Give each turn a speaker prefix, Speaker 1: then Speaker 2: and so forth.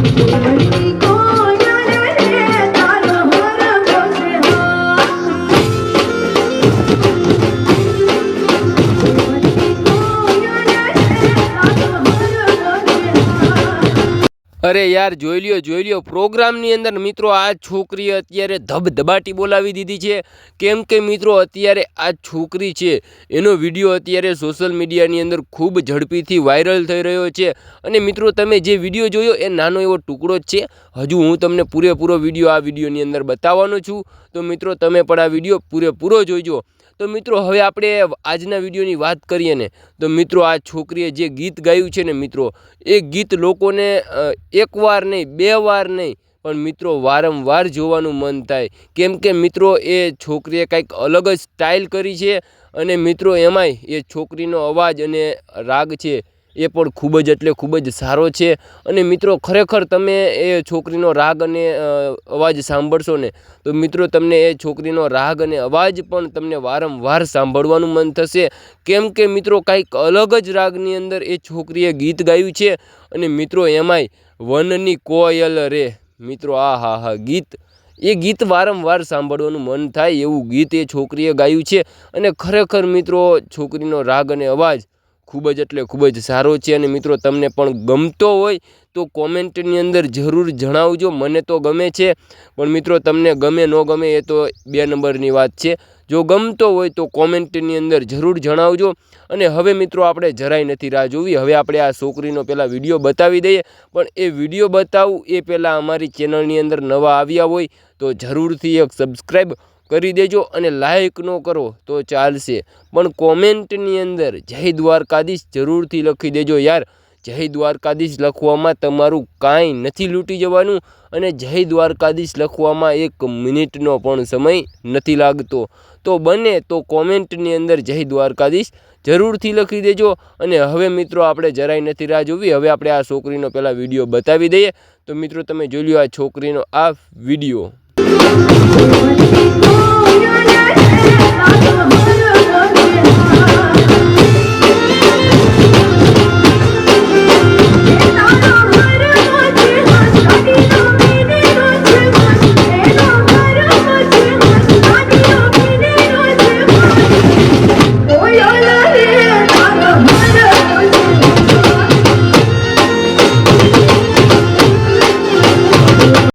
Speaker 1: Thank you. અરે યાર, જોઈ લ્યો જોઈ લ્યો. પ્રોગ્રામની અંદર મિત્રો આ છોકરીએ અત્યારે ધબધબાટી બોલાવી દીધી છે. કેમ કે મિત્રો અત્યારે આ છોકરી છે, એનો વીડિયો અત્યારે સોશિયલ મીડિયાની અંદર ખૂબ ઝડપીથી વાયરલ થઈ રહ્યો છે. અને મિત્રો તમે જે વીડિયો જોયો, એ નાનો એવો ટુકડો જ છે. હજુ હું તમને પૂરેપૂરો વીડિયો આ વિડીયોની અંદર બતાવવાનો છું. તો મિત્રો, તમે પણ આ વીડિયો પૂરેપૂરો જોઈજો. તો મિત્રો, હવે આપણે આજના વિડીયોની વાત કરીએ ને. તો મિત્રો, આ છોકરીએ જે ગીત ગાયું છે ને મિત્રો, એ ગીત લોકોને એકવાર નહીં, બે વાર નહીં, પણ મિત્રો વારંવાર જોવાનું મન થાય. કેમ કે મિત્રો એ છોકરીએ કંઈક અલગ જ સ્ટાઇલ કરી છે અને મિત્રો એમાંય એ છોકરીનો અવાજ અને રાગ છે. એ પણ ખૂબ જ એટલે ખૂબ જ સારો છે. અને મિત્રો, ખરેખર તમે એ છોકરીનો રાગ અને અવાજ સાંભળશો ને, તો મિત્રો, તમને એ છોકરીનો રાગ અને અવાજ પણ તમને વારંવાર સાંભળવાનું મન થશે. કેમ કે મિત્રો, કંઈક અલગ જ રાગની અંદર એ છોકરીએ ગીત ગાયું છે અને મિત્રો, એમાંય વનની કોયલ રે. મિત્રો, આ હા હા, ગીત. એ ગીત વારંવાર સાંભળવાનું મન થાય એવું ગીત એ છોકરીએ ગાયું છે. અને ખરેખર મિત્રો, છોકરીનો રાગ અને અવાજ ખૂબ જ એટલે ખૂબ જ સારો છે અને મિત્રો તમને પણ ગમતો હોય તો કોમેન્ટની અંદર જરૂર જણાવજો, મને તો ગમે છે. પણ મિત્રો તમને ગમે ન ગમે એ તો બે નંબરની વાત છે. જો ગમતો હોય તો કોમેન્ટની અંદર જરૂર જણાવજો. અને હવે મિત્રો આપણે જરાય નથી રાહ જોવી. હવે આપણે આ છોકરીનો પહેલાં વીડિયો બતાવી દઈએ. પણ એ વીડિયો બતાવું એ પહેલાં અમારી ચેનલની અંદર નવા આવ્યા હોય તો જરૂરથી એક સબસ્ક્રાઈબ કરી દેજો અને લાઇક ન કરો તો ચાલશે. પણ કોમેન્ટની અંદર જય દ્વારકાધીશ જરૂરથી લખી દેજો યાર. જય દ્વારકાધીશ લખવામાં તમારું કાંઈ નથી લૂંટી જવાનું અને જય દ્વારકાધીશ લખવામાં એક મિનિટનો પણ સમય નથી લાગતો. તો બને તો કોમેન્ટની અંદર જય દ્વારકાધીશ જરૂરથી લખી દેજો અને હવે મિત્રો આપણે જરાય નથી રાહ જોવી. હવે આપણે આ છોકરીનો પહેલાં વીડિયો બતાવી દઈએ. તો મિત્રો તમે જોઈ લો આ છોકરીનો આ વીડિયો.